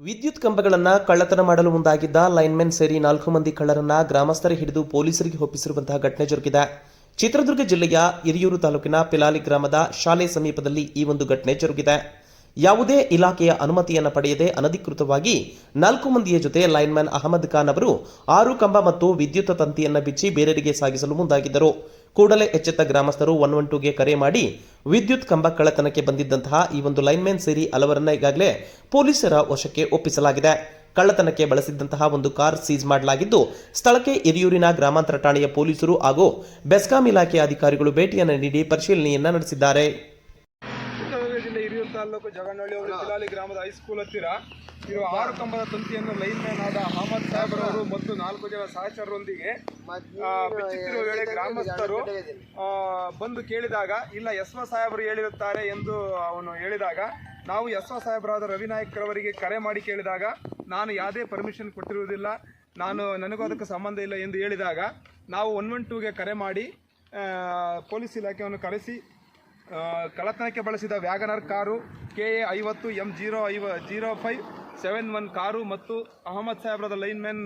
ವಿದ್ಯುತ್ ಕಂಬಗಳನ್ನ ಕಳ್ಳತನ ಮಾಡಲು ಮುಂದಾಗಿದ್ದ ಲೈನ್ಮೆನ್ ಸೇರಿ ನಾಲ್ಕು ಮಂದಿ ಕಳ್ಳರನ್ನ ಗ್ರಾಮಸ್ಥರೇ ಹಿಡಿದು ಪೊಲೀಸರಿಗೆ ಒಪ್ಪಿಸಿರುವಂತಹ ಘಟನೆ ಜರುಗಿದೆ. ಚಿತ್ರದುರ್ಗ ಜಿಲ್ಲೆಯ ಹಿರಿಯೂರು ತಾಲೂಕಿನ ಪಿಲಾಲಿ ಗ್ರಾಮದ ಶಾಲೆ ಸಮೀಪದಲ್ಲಿ ಈ ಒಂದು ಘಟನೆ ಜರುಗಿದೆ. ಯಾವುದೇ ಇಲಾಖೆಯ ಅನುಮತಿಯನ್ನು ಪಡೆಯದೆ ಅನಧಿಕೃತವಾಗಿ ನಾಲ್ಕು ಮಂದಿಯ ಜೊತೆ ಲೈನ್ಮನ್ ಅಹಮದ್ ಖಾನ್ ಅವರು ಆರು ಕಂಬ ಮತ್ತು ವಿದ್ಯುತ್ ತಂತಿಯನ್ನು ಬಿಚ್ಚಿ ಬೇರೆಡೆಗೆ ಸಾಗಿಸಲು ಮುಂದಾಗಿದ್ದರು. ಕೂಡಲೇ ಎಚ್ಚೆತ್ತ ಗ್ರಾಮಸ್ಥರು ಒನ್ ಒನ್ ಟೂಗೆ ಕರೆ ಮಾಡಿ ವಿದ್ಯುತ್ ಕಂಬ ಕಳ್ಳತನಕ್ಕೆ ಬಂದಿದ್ದಂತಹ ಈ ಒಂದು ಲೈನ್ಮ್ಯಾನ್ ಸೇರಿ ಹಲವರನ್ನ ಈಗಾಗಲೇ ಪೊಲೀಸರ ವಶಕ್ಕೆ ಒಪ್ಪಿಸಲಾಗಿದೆ. ಕಳ್ಳತನಕ್ಕೆ ಬಳಸಿದ್ದಂತಹ ಒಂದು ಕಾರ್ ಸೀಸ್ ಮಾಡಲಾಗಿದ್ದು, ಸ್ಥಳಕ್ಕೆ ಹಿರಿಯೂರಿನ ಗ್ರಾಮಾಂತರ ಠಾಣೆಯ ಪೊಲೀಸರು ಹಾಗೂ ಬೆಸ್ಕಾಂ ಇಲಾಖೆಯ ಅಧಿಕಾರಿಗಳು ಭೇಟಿಯನ್ನು ನೀಡಿ ಪರಿಶೀಲನೆಯನ್ನ ನಡೆಸಿದ್ದಾರೆ. ಚಿತ್ರದುರ್ಗ ಜಿಲ್ಲೆ ಹಿರಿಯೂರು ತಾಲೂಕು ಜಗನಹಳ್ಳಿ ಪಿಲಾಲಿ ಗ್ರಾಮದ ಹೈಸ್ಕೂಲ್ ಹತ್ತಿರ ಇರುವ ಆರು ಕಂಬದ ತಂತಿಯನ್ನು ಲೈನ್ ಮ್ಯಾನ್ ಆದ ಅಹಮದ್ ಸಾಹೇಬ್ರವರು ಮತ್ತು ನಾಲ್ಕು ಜನ ಸಹಚರರೊಂದಿಗೆ ಬಿಚ್ಚುತ್ತಿರುವ ವೇಳೆ ಗ್ರಾಮಸ್ಥರು ಬಂದು ಕೇಳಿದಾಗ ಇಲ್ಲ ಎಸ್ವ ಸಾಹೇಬರು ಹೇಳಿರುತ್ತಾರೆ ಎಂದು ಅವನು ಹೇಳಿದಾಗ ನಾವು ಎಸ್ವ ಸಾಹೇಬರಾದ ರವಿನಾಯಕ್ರವರಿಗೆ ಕರೆ ಮಾಡಿ ಕೇಳಿದಾಗ ನಾನು ಯಾವುದೇ ಪರ್ಮಿಷನ್ ಕೊಟ್ಟಿರುವುದಿಲ್ಲ ನಾನು ನನಗೂ ಅದಕ್ಕೆ ಸಂಬಂಧ ಇಲ್ಲ ಎಂದು ಹೇಳಿದಾಗ ನಾವು ಒನ್ ಒನ್ ಟೂಗೆ ಕರೆ ಮಾಡಿ ಪೊಲೀಸ್ ಇಲಾಖೆಯನ್ನು ಕರೆಸಿ ಆ, ಕಳ್ಳತನಕ್ಕೆ ಬಳಸಿದ ವ್ಯಾಗನರ್ ಕಾರು ಕೆ ಎ ಐವತ್ತು ಎಂ ಜೀರೋ ಐವ zero five seven one car ಮತ್ತು ಅಹಮದ್ ಸಾಹೇಬ್ರದ ಲೈನ್ ಮ್ಯಾನ್